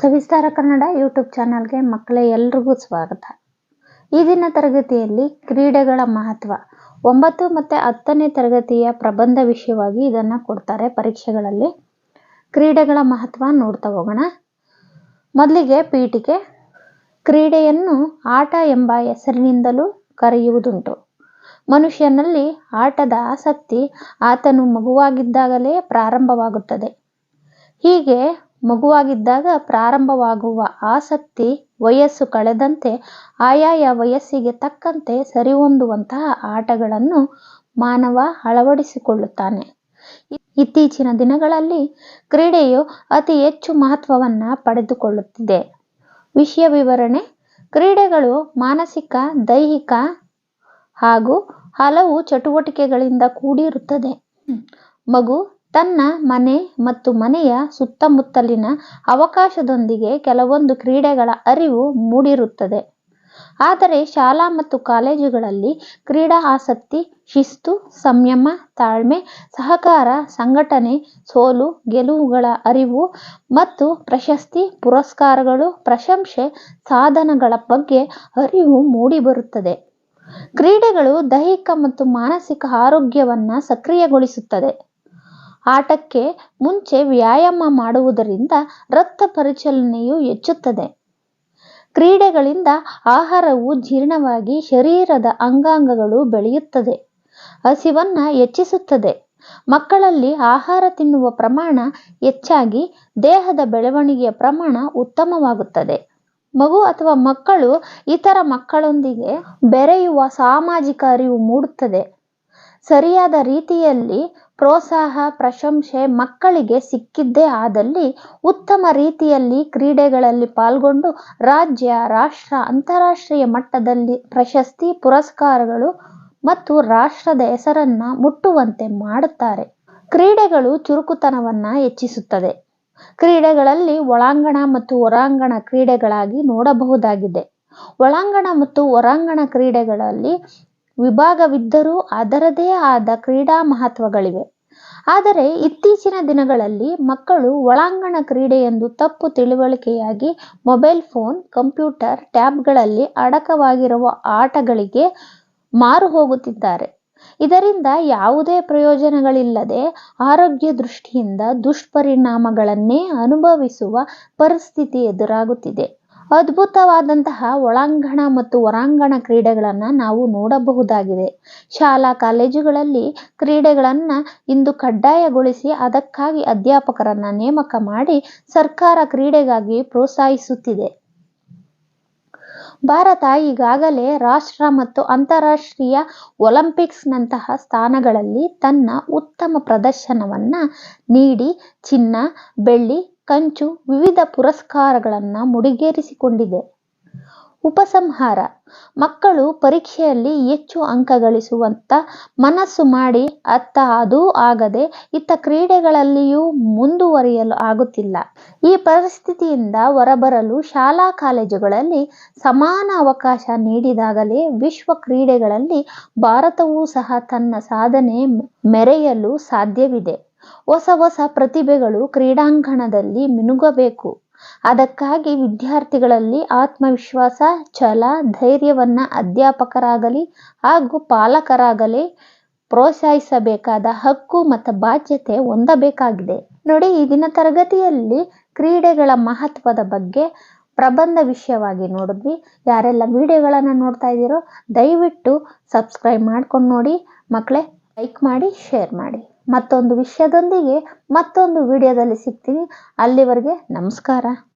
ಸವಿಸ್ತಾರ Kannada YouTube ಚಾನಲ್ಗೆ ಮಕ್ಕಳೇ ಎಲ್ರಿಗೂ ಸ್ವಾಗತ. ಈ ದಿನ ತರಗತಿಯಲ್ಲಿ ಕ್ರೀಡೆಗಳ ಮಹತ್ವ. ಒಂಬತ್ತು ಮತ್ತು ಹತ್ತನೇ ತರಗತಿಯ ಪ್ರಬಂಧ ವಿಷಯವಾಗಿ ಇದನ್ನು ಕೊಡ್ತಾರೆ ಪರೀಕ್ಷೆಗಳಲ್ಲಿ. ಕ್ರೀಡೆಗಳ ಮಹತ್ವ ನೋಡ್ತಾ ಹೋಗೋಣ. ಮೊದಲಿಗೆ ಪೀಠಿಕೆ. ಕ್ರೀಡೆಯನ್ನು ಆಟ ಎಂಬ ಹೆಸರಿನಿಂದಲೂ ಕರೆಯುವುದುಂಟು. ಮನುಷ್ಯನಲ್ಲಿ ಆಟದ ಆಸಕ್ತಿ ಆತನು ಮಗುವಾಗಿದ್ದಾಗಲೇ ಪ್ರಾರಂಭವಾಗುತ್ತದೆ. ಹೀಗೆ ಮಗುವಾಗಿದ್ದಾಗ ಪ್ರಾರಂಭವಾಗುವ ಆಸಕ್ತಿ ವಯಸ್ಸು ಕಳೆದಂತೆ ಆಯಾಯ ವಯಸ್ಸಿಗೆ ತಕ್ಕಂತೆ ಸರಿಹೊಂದುವಂತಹ ಆಟಗಳನ್ನು ಮಾನವ ಅಳವಡಿಸಿಕೊಳ್ಳುತ್ತಾನೆ. ಇತ್ತೀಚಿನ ದಿನಗಳಲ್ಲಿ ಕ್ರೀಡೆಯು ಅತಿ ಹೆಚ್ಚು ಮಹತ್ವವನ್ನು ಪಡೆದುಕೊಳ್ಳುತ್ತಿದೆ. ವಿಷಯ ವಿವರಣೆ, ಕ್ರೀಡೆಗಳು ಮಾನಸಿಕ, ದೈಹಿಕ ಹಾಗೂ ಹಲವು ಚಟುವಟಿಕೆಗಳಿಂದ ಕೂಡಿರುತ್ತದೆ. ಮಗು ತನ್ನ ಮನೆ ಮತ್ತು ಮನೆಯ ಸುತ್ತಮುತ್ತಲಿನ ಅವಕಾಶದೊಂದಿಗೆ ಕೆಲವೊಂದು ಕ್ರೀಡೆಗಳ ಅರಿವು ಮೂಡಿರುತ್ತದೆ. ಆದರೆ ಶಾಲಾ ಮತ್ತು ಕಾಲೇಜುಗಳಲ್ಲಿ ಕ್ರೀಡಾ ಆಸಕ್ತಿ, ಶಿಸ್ತು, ಸಂಯಮ, ತಾಳ್ಮೆ, ಸಹಕಾರ, ಸಂಘಟನೆ, ಸೋಲು, ಗೆಲುವುಗಳ ಅರಿವು ಮತ್ತು ಪ್ರಶಸ್ತಿ, ಪುರಸ್ಕಾರಗಳು, ಪ್ರಶಂಸೆ, ಸಾಧನಗಳ ಬಗ್ಗೆ ಅರಿವು ಮೂಡಿಬರುತ್ತದೆ. ಕ್ರೀಡೆಗಳು ದೈಹಿಕ ಮತ್ತು ಮಾನಸಿಕ ಆರೋಗ್ಯವನ್ನು ಸಕ್ರಿಯಗೊಳಿಸುತ್ತದೆ. ಆಟಕ್ಕೆ ಮುಂಚೆ ವ್ಯಾಯಾಮ ಮಾಡುವುದರಿಂದ ರಕ್ತ ಪರಿಚಲನೆಯು ಹೆಚ್ಚುತ್ತದೆ. ಕ್ರೀಡೆಗಳಿಂದ ಆಹಾರವು ಜೀರ್ಣವಾಗಿ ಶರೀರದ ಅಂಗಾಂಗಗಳು ಬೆಳೆಯುತ್ತದೆ. ಹಸಿವನ್ನು ಹೆಚ್ಚಿಸುತ್ತದೆ. ಮಕ್ಕಳಲ್ಲಿ ಆಹಾರ ತಿನ್ನುವ ಪ್ರಮಾಣ ಹೆಚ್ಚಾಗಿ ದೇಹದ ಬೆಳವಣಿಗೆಯ ಪ್ರಮಾಣ ಉತ್ತಮವಾಗುತ್ತದೆ. ಮಗು ಅಥವಾ ಮಕ್ಕಳು ಇತರ ಮಕ್ಕಳೊಂದಿಗೆ ಬೆರೆಯುವ ಸಾಮಾಜಿಕ ಅರಿವು ಮೂಡುತ್ತದೆ. ಸರಿಯಾದ ರೀತಿಯಲ್ಲಿ ಪ್ರೋತ್ಸಾಹ, ಪ್ರಶಂಸೆ ಮಕ್ಕಳಿಗೆ ಸಿಕ್ಕಿದ್ದೇ ಆದಲ್ಲಿ ಉತ್ತಮ ರೀತಿಯಲ್ಲಿ ಕ್ರೀಡೆಗಳಲ್ಲಿ ಪಾಲ್ಗೊಂಡು ರಾಜ್ಯ, ರಾಷ್ಟ್ರ, ಅಂತಾರಾಷ್ಟ್ರೀಯ ಮಟ್ಟದಲ್ಲಿ ಪ್ರಶಸ್ತಿ, ಪುರಸ್ಕಾರಗಳು ಮತ್ತು ರಾಷ್ಟ್ರದ ಹೆಸರನ್ನು ಮುಟ್ಟುವಂತೆ ಮಾಡುತ್ತಾರೆ. ಕ್ರೀಡೆಗಳು ಚುರುಕುತನವನ್ನು ಹೆಚ್ಚಿಸುತ್ತದೆ. ಕ್ರೀಡೆಗಳಲ್ಲಿ ಒಳಾಂಗಣ ಮತ್ತು ಹೊರಾಂಗಣ ಕ್ರೀಡೆಗಳಾಗಿ ನೋಡಬಹುದಾಗಿದೆ. ಒಳಾಂಗಣ ಮತ್ತು ಹೊರಾಂಗಣ ಕ್ರೀಡೆಗಳಲ್ಲಿ ವಿಭಾಗವಿದ್ದರೂ ಅದರದೇ ಆದ ಕ್ರೀಡಾ ಮಹತ್ವಗಳಿವೆ. ಆದರೆ ಇತ್ತೀಚಿನ ದಿನಗಳಲ್ಲಿ ಮಕ್ಕಳು ಒಳಾಂಗಣ ಕ್ರೀಡೆಯೆಂದು ತಪ್ಪು ತಿಳುವಳಿಕೆಯಾಗಿ ಮೊಬೈಲ್ ಫೋನ್, ಕಂಪ್ಯೂಟರ್, ಟ್ಯಾಬ್ಗಳಲ್ಲಿ ಅಡಕವಾಗಿರುವ ಆಟಗಳಿಗೆ ಮಾರು ಹೋಗುತ್ತಿದ್ದಾರೆ. ಇದರಿಂದ ಯಾವುದೇ ಪ್ರಯೋಜನಗಳಿಲ್ಲದೆ ಆರೋಗ್ಯ ದೃಷ್ಟಿಯಿಂದ ದುಷ್ಪರಿಣಾಮಗಳನ್ನೇ ಅನುಭವಿಸುವ ಪರಿಸ್ಥಿತಿ ಎದುರಾಗುತ್ತಿದೆ. ಅದ್ಭುತವಾದಂತಹ ಒಳಾಂಗಣ ಮತ್ತು ಹೊರಾಂಗಣ ಕ್ರೀಡೆಗಳನ್ನು ನಾವು ನೋಡಬಹುದಾಗಿದೆ. ಶಾಲಾ ಕಾಲೇಜುಗಳಲ್ಲಿ ಕ್ರೀಡೆಗಳನ್ನು ಇಂದು ಕಡ್ಡಾಯಗೊಳಿಸಿ ಅದಕ್ಕಾಗಿ ಅಧ್ಯಾಪಕರನ್ನು ನೇಮಕ ಮಾಡಿ ಸರ್ಕಾರ ಕ್ರೀಡೆಗಾಗಿ ಪ್ರೋತ್ಸಾಹಿಸುತ್ತಿದೆ. ಭಾರತ ಈಗಾಗಲೇ ರಾಷ್ಟ್ರ ಮತ್ತು ಅಂತಾರಾಷ್ಟ್ರೀಯ ಒಲಿಂಪಿಕ್ಸ್ನಂತಹ ಸ್ಥಾನಗಳಲ್ಲಿ ತನ್ನ ಉತ್ತಮ ಪ್ರದರ್ಶನವನ್ನು ನೀಡಿ ಚಿನ್ನ, ಬೆಳ್ಳಿ ಕಂಚು ವಿವಿಧ ಪುರಸ್ಕಾರಗಳನ್ನು ಮುಡಿಗೇರಿಸಿಕೊಂಡಿದೆ. ಉಪಸಂಹಾರ. ಮಕ್ಕಳು ಪರೀಕ್ಷೆಯಲ್ಲಿ ಹೆಚ್ಚು ಅಂಕ ಗಳಿಸುವಂತ ಮನಸ್ಸು ಮಾಡಿ ಅತ್ತ ಅದೂ ಆಗದೆ ಇತ್ತ ಕ್ರೀಡೆಗಳಲ್ಲಿಯೂ ಮುಂದುವರಿಯಲು ಆಗುತ್ತಿಲ್ಲ. ಈ ಪರಿಸ್ಥಿತಿಯಿಂದ ಹೊರಬರಲು ಶಾಲಾ ಕಾಲೇಜುಗಳಲ್ಲಿ ಸಮಾನ ಅವಕಾಶ ನೀಡಿದಾಗಲೇ ವಿಶ್ವ ಕ್ರೀಡೆಗಳಲ್ಲಿ ಭಾರತವೂ ಸಹ ತನ್ನ ಸಾಧನೆ ಮೆರೆಯಲು ಸಾಧ್ಯವಿದೆ. ಹೊಸ ಹೊಸ ಪ್ರತಿಭೆಗಳು ಕ್ರೀಡಾಂಗಣದಲ್ಲಿ ಮಿನುಗಬೇಕು. ಅದಕ್ಕಾಗಿ ವಿದ್ಯಾರ್ಥಿಗಳಲ್ಲಿ ಆತ್ಮವಿಶ್ವಾಸ, ಛಲ, ಧೈರ್ಯವನ್ನು ಅಧ್ಯಾಪಕರಾಗಲಿ ಹಾಗೂ ಪಾಲಕರಾಗಲಿ ಪ್ರೋತ್ಸಾಹಿಸಬೇಕಾದ ಹಕ್ಕು ಮತ್ತು ಬಾಧ್ಯತೆ ಹೊಂದಬೇಕಾಗಿದೆ. ನೋಡಿ, ಈ ದಿನ ತರಗತಿಯಲ್ಲಿ ಕ್ರೀಡೆಗಳ ಮಹತ್ವದ ಬಗ್ಗೆ ಪ್ರಬಂಧ ವಿಷಯವಾಗಿ ನೋಡಿದ್ವಿ. ಯಾರೆಲ್ಲ ವಿಡಿಯೋಗಳನ್ನು ನೋಡ್ತಾ ಇದ್ದೀರೋ ದಯವಿಟ್ಟು ಸಬ್ಸ್ಕ್ರೈಬ್ ಮಾಡ್ಕೊಂಡು ನೋಡಿ. ಮಕ್ಕಳೇ ಲೈಕ್ ಮಾಡಿ, ಶೇರ್ ಮಾಡಿ. ಮತ್ತೊಂದು ವಿಷಯದೊಂದಿಗೆ ಮತ್ತೊಂದು ವಿಡಿಯೋದಲ್ಲಿ ಸಿಗ್ತೀನಿ. ಅಲ್ಲಿವರೆಗೆ ನಮಸ್ಕಾರ.